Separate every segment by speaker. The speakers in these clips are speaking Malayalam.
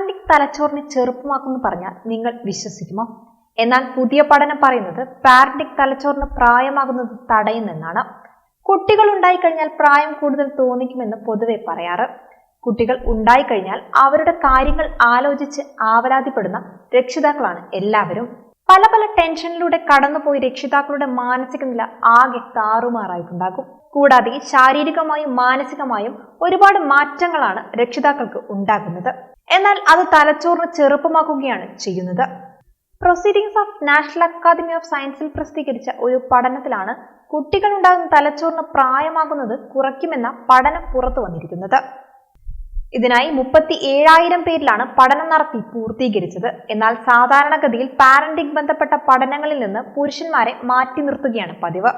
Speaker 1: പാരന്റിക് തലച്ചോറിനെ ചെറുപ്പമാക്കുമെന്ന് പറഞ്ഞാൽ നിങ്ങൾ വിശ്വസിക്കുമോ? എന്നാൽ പുതിയ പഠനം പറയുന്നത് പാരന്റിക് തലച്ചോറിന് പ്രായമാകുന്നത് തടയുന്നെന്നാണ്. കുട്ടികൾ ഉണ്ടായിക്കഴിഞ്ഞാൽ പ്രായം കൂടുതൽ തോന്നിക്കുമെന്ന് പൊതുവെ പറയാറ്. കുട്ടികൾ ഉണ്ടായിക്കഴിഞ്ഞാൽ അവരുടെ കാര്യങ്ങൾ ആലോചിച്ച് ആവലാതിപ്പെടുന്ന രക്ഷിതാക്കളാണ് എല്ലാവരും. പല പല ടെൻഷനിലൂടെ കടന്നുപോയി രക്ഷിതാക്കളുടെ മാനസിക നില ആകെ താറുമാറായിട്ടുണ്ടാകും. കൂടാതെ ശാരീരികമായും മാനസികമായും ഒരുപാട് മാറ്റങ്ങളാണ് രക്ഷിതാക്കൾക്ക് ഉണ്ടാകുന്നത്. എന്നാൽ അത് തലച്ചോറിന് ചെറുപ്പമാക്കുകയാണ് ചെയ്യുന്നത്. Proceedings of national academy of സയൻസിൽ പ്രസിദ്ധീകരിച്ച ഒരു പഠനത്തിലാണ് കുട്ടികളുണ്ടാകുന്ന തലച്ചോറിന് പ്രായമാകുന്നത് കുറയ്ക്കുമെന്ന പഠനം പുറത്തു വന്നിരിക്കുന്നത്. ഇതിനായി മുപ്പത്തി ഏഴായിരം പേരിലാണ് പഠനം നടത്തി പൂർത്തീകരിച്ചത്. എന്നാൽ സാധാരണഗതിയിൽ പാരന്റിംഗ് ബന്ധപ്പെട്ട പഠനങ്ങളിൽ നിന്ന് പുരുഷന്മാരെ മാറ്റി നിർത്തുകയാണ് പതിവ്.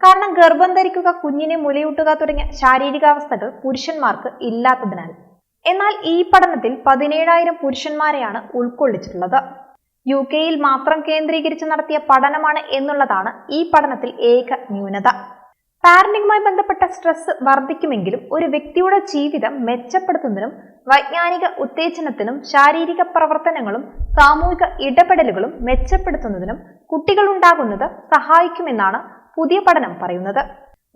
Speaker 1: കാരണം ഗർഭം ധരിക്കുക കുഞ്ഞിനെ മുലയൂട്ടുക തുടങ്ങിയ ശാരീരികാവസ്ഥകൾ പുരുഷന്മാർക്ക് ഇല്ലാത്തതിനാൽ. എന്നാൽ ഈ പഠനത്തിൽ പതിനേഴായിരം പുരുഷന്മാരെയാണ് ഉൾക്കൊള്ളിച്ചിട്ടുള്ളത്. യു കെയിൽ മാത്രം കേന്ദ്രീകരിച്ച് നടത്തിയ പഠനമാണ് എന്നുള്ളതാണ് ഈ പഠനത്തിൽ ഏക ന്യൂനത. പാരന്റിങ്ങുമായി ബന്ധപ്പെട്ട സ്ട്രെസ് വർദ്ധിക്കുമെങ്കിലും ഒരു വ്യക്തിയുടെ ജീവിതം മെച്ചപ്പെടുത്തുന്നതിനും വൈജ്ഞാനിക ഉത്തേജനത്തിനും ശാരീരിക പ്രവർത്തനങ്ങളും സാമൂഹിക ഇടപെടലുകളും മെച്ചപ്പെടുത്തുന്നതിനും കുട്ടികൾ ഉണ്ടാകുന്നത് സഹായിക്കുമെന്നാണ് പുതിയ പഠനം പറയുന്നത്.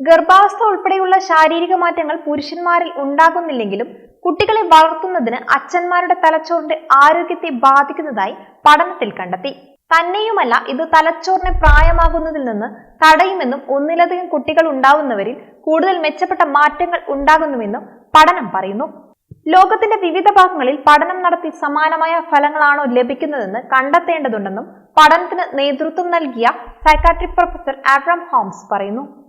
Speaker 1: ഗർഭാവസ്ഥ ഉൾപ്പെടെയുള്ള ശാരീരിക മാറ്റങ്ങൾ പുരുഷന്മാരിൽ ഉണ്ടാകുന്നില്ലെങ്കിലും കുട്ടികളെ വളർത്തുന്നതിന് അച്ഛന്മാരുടെ തലച്ചോറിന്റെ ആരോഗ്യത്തെ ബാധിക്കുന്നതായി പഠനത്തിൽ കണ്ടെത്തി. തന്നെയുമല്ല ഇത് തലച്ചോറിനെ പ്രായമാകുന്നതിൽ നിന്ന് തടയുമെന്നും ഒന്നിലധികം കുട്ടികൾ ഉണ്ടാവുന്നവരിൽ കൂടുതൽ മെച്ചപ്പെട്ട മാറ്റങ്ങൾ ഉണ്ടാകുന്നുവെന്നും പഠനം പറയുന്നു. ലോകത്തിന്റെ വിവിധ ഭാഗങ്ങളിൽ പഠനം നടത്തി സമാനമായ ഫലങ്ങളാണോ ലഭിക്കുന്നതെന്ന് കണ്ടെത്തേണ്ടതുണ്ടെന്നും പഠനത്തിന് നേതൃത്വം നൽകിയ സൈക്കാട്രിക് പ്രൊഫസർ ആബ്രം ഹോംസ് പറയുന്നു.